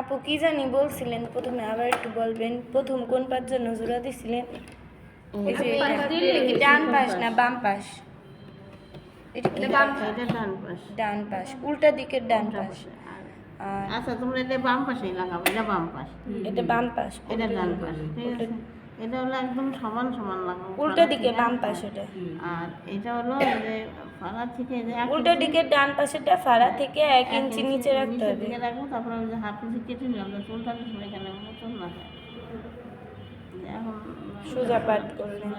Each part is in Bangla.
আপু কি জানি বলছিলেন প্রথমে আবার একটু বলবেন প্রথম কোন পাশ জন্য জোড়া দিছিলেন? ডান পাশ না বাম পাশ? ডান পাশ? উল্টা দিকের ডান পাশ। আচ্ছা তোমরা এটা বাম পাশেই লাগাবো এটা বাম পাশ। এটা বাম পাশ এটা ডান পাশ ঠিক আছে। এটা হলো একদম সমান সমান লাগাবো উল্টা দিকে বাম পাশ। ওটা আর এটা হলো যে ফাড়া থেকে যে উল্টো দিকের ডান পাশেরটা ফাড়া থেকে এক ইঞ্চি নিচে রাখতে হবে। দিকে রাখব তারপরে ওই যে হাফ ইঞ্চি কেটে নিলাম চুলটা তো এখানে মোচন না। এখন সোজা পাট করলেন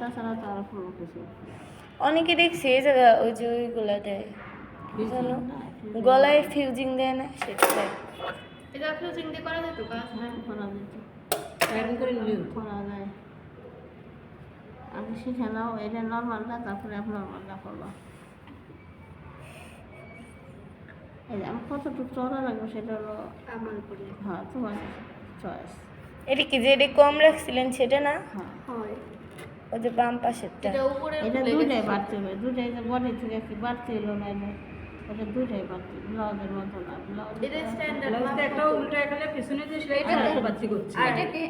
তাছাড়া তো আর কোনো কিছু। অনেকে দেখছি এই জায়গা ওই যে ওইগুলা দেয় জানো? গলায় ফিউজিং দেয় না সেটা এটা ফিউজিং দিয়ে করা যেত কাজ হ্যাঁ করা যেত এরকম করে করা যায়। আগে শিখে নাও এটা নর্মালটা তারপরে নর্মালটা করব। যে কতটুকু চড়া রাখব সেটা হলো আমার উপরে। হ্যাঁ তোমার চয়েস এটা কি যে এটা কম রাখছিলেন সেটা না? হ্যাঁ। হয়। ওই যে বাম পাশেরটা। এটা উপরে এটা দুইটাই বাড়তে হবে। দুইটাই যে বডি থেকে কি বাড়তে এলো না এটা এটা দুইটাই বাড়তে ব্লাউজের মতো না ব্লাউজ এটা স্ট্যান্ডার্ড ব্লাউজটা একটা উল্টা এখানে পিছনে যে সেলাই এটা- এটা করছে। আর এটাকে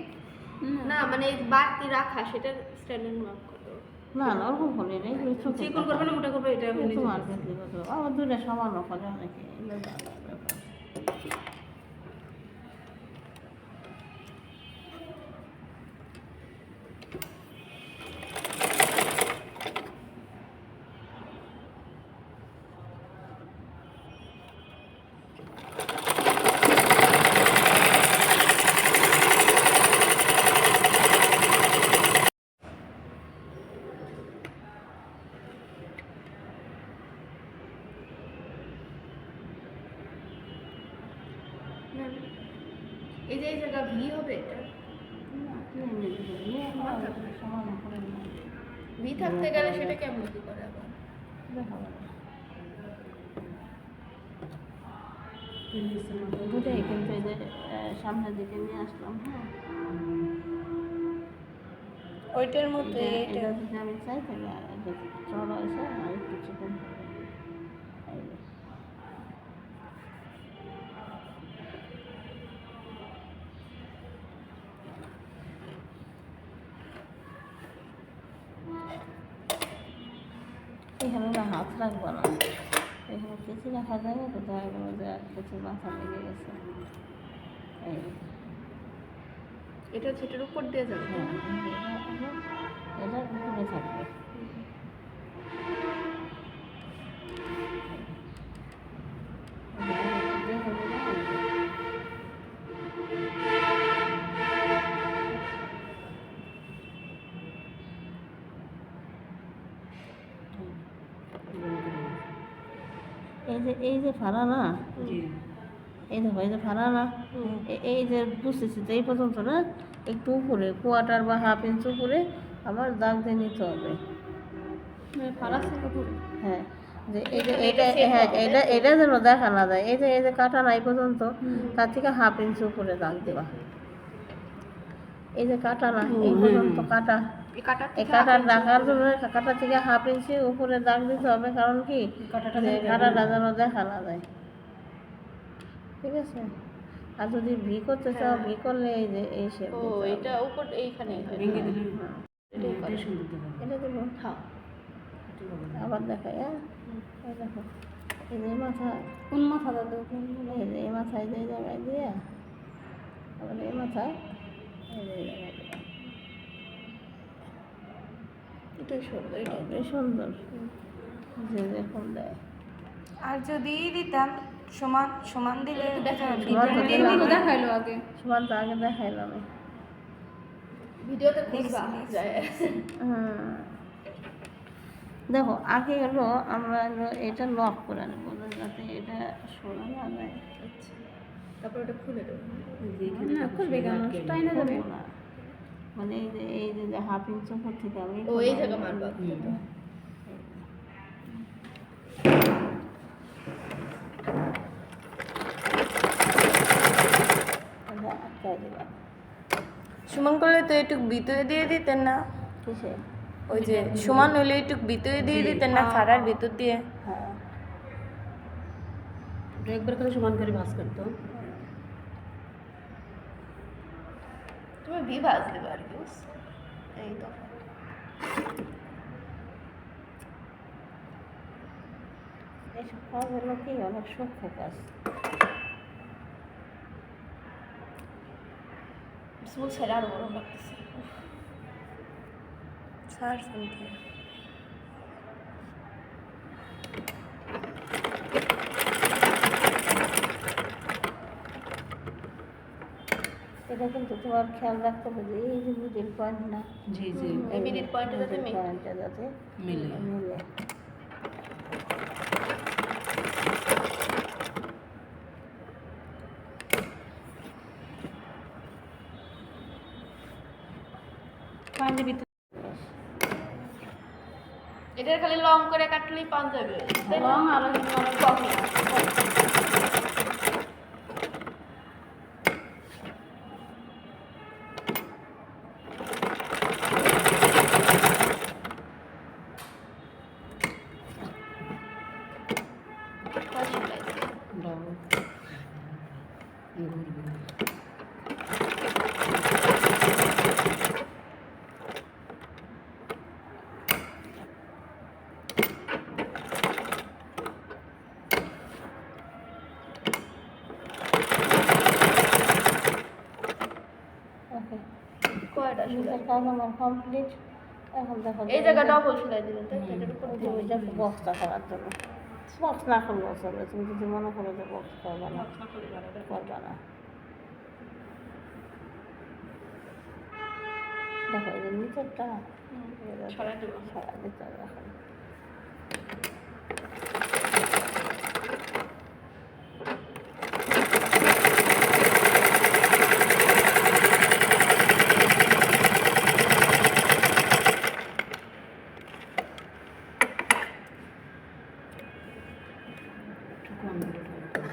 না মানে এই বাড়তি রাখা সেটা স্ট্যান্ডার্ড মার্ক কত না না ওরকম করে নেই এগুলো ছোট। চিকন করবে না মোটা করবে এটা তোমার দুইটা সমানও করে অনেকে এগুলো আলাদা ব্যাপার। না, এই যে এই জায়গা ভি হবে এটা না, কিনে নিয়ে দিতে হবে। নিয়ে এখন আর সমানও করে নিয়ে ভি থাকতে গেলে সেটা কেমন কি করে আবার? আহ, সামনের দিকে নিয়ে আসলাম হ্যাঁ। ওইটার মধ্যে আমি চাই তাহলে চড়া হয়েছে আর একটু এখানে না হাত রাখব না। এখানে কিছু রাখা যাবে তো দেখা গেল যে কিছু মাথা লেগে গেছে। এই। এটা সেটার উপর দিয়ে যাবে। হ্যাঁ এটা এটা উপরে থাকবে। এই যে এই যে ফাড়া না এই দেখো এই যে ফাড়া না এই যে বুঝতেছি তো এই পর্যন্ত না একটু উপরে কোয়ার্টার বা হাফ ইঞ্চ উপরে আবার দাগ দিয়ে নিতে হবে। উপরে? হ্যাঁ যে এই যে এটা হ্যাঁ এটা এটা যেন দেখা না যায়। এই যে এই যে কাটা নাই পর্যন্ত তার থেকে হাফ ইঞ্চ উপরে দাগ দেওয়া। এই যে কাটা না এই পর্যন্ত কাটা। এই কাটা এই কাটা রাখার জন্য কাটা থেকে হাফ ইঞ্চি উপরে দাগ দিতে হবে কারণ কি? কাটাটা যেন দেখা না যায় ঠিক আছে? আর যদি ভি করতে চাও ভি করলে এই যে এই শেপ ও এটা উপর এইখানে সুন্দর দেখাবে এটা দেবো হ্যাঁ আবার দেখাই হ্যাঁ? দেখো এই যে মাথা। কোন মাথা দাদা? এই যে এই মাথায় যে জায়গায় দিয়ে আবার এই যে এই জায়গায় এটাই সুন্দর এটা বেশ সুন্দর। যে যেরকম দেয়। আর যদি দিতাম সমান সমান দিলে দেখাইলো আগে। সমান তো আগে দেখাইলাম আমি। ভিডিওতে হুম। দেখো আগে হলো আমরা হলো এটা লক করে নেব যাতে এটা সরা না যায়। তারপর ওটা খুলে দেবো। না খুলবে কেন? তাই না করব না। মানে এই যে এই যে হাফ ইঞ্চ উপর থেকে আমি ও এই জায়গা মারবা এটা। আটকায় করলে তো একটু ভিতরে দিয়ে দিতেন না। কিসে? ওই যে সমান হলে একটু ভিতরে দিয়ে দিতেন না ফাড়ার ভিতর দিয়ে। হ্যাঁ। একবার করে সমান করে ভাজ করতো তুমি ভি ভাজ দেবে আর কি এই তো। এইসব কাজ হলো কি, অনেক সূক্ষ্ম কাজ। স্কুল ছেড়ে আরও গরম লাগতেছে। স্যার শুনতে এটা কিন্তু তোমার খেয়াল রাখতে হবে যে এই যে মিডিল পয়েন্ট না জি জি। এই মিডিল পয়েন্টে যাতে পয়েন্টটা যাতে মিলে। মিলে। ভিতরে এটার খালি লং করে কাটলেই পান যাবে লং আর অনেক কাজ আমার কমপ্লিট এখন দেখো এই জায়গা ডবল সেলাই ওইটা বক্সটা করার জন্য। বক্স না করলেও চলবে তুমি যদি মনে করো যে বক্স করবে না করবে না দেখো এই যে নিচেরটা ছড়া দিতে হবে এখন একটু কম করে দাও।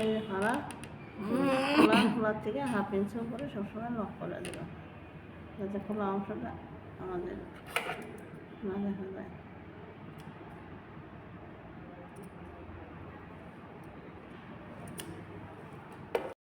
এই হলো খোলা, খোলার থেকে হাফ ইঞ্চি করে সবসময় লক করে দেবেন যাতে খোলা অংশটা আমাদের না দেখা যায়।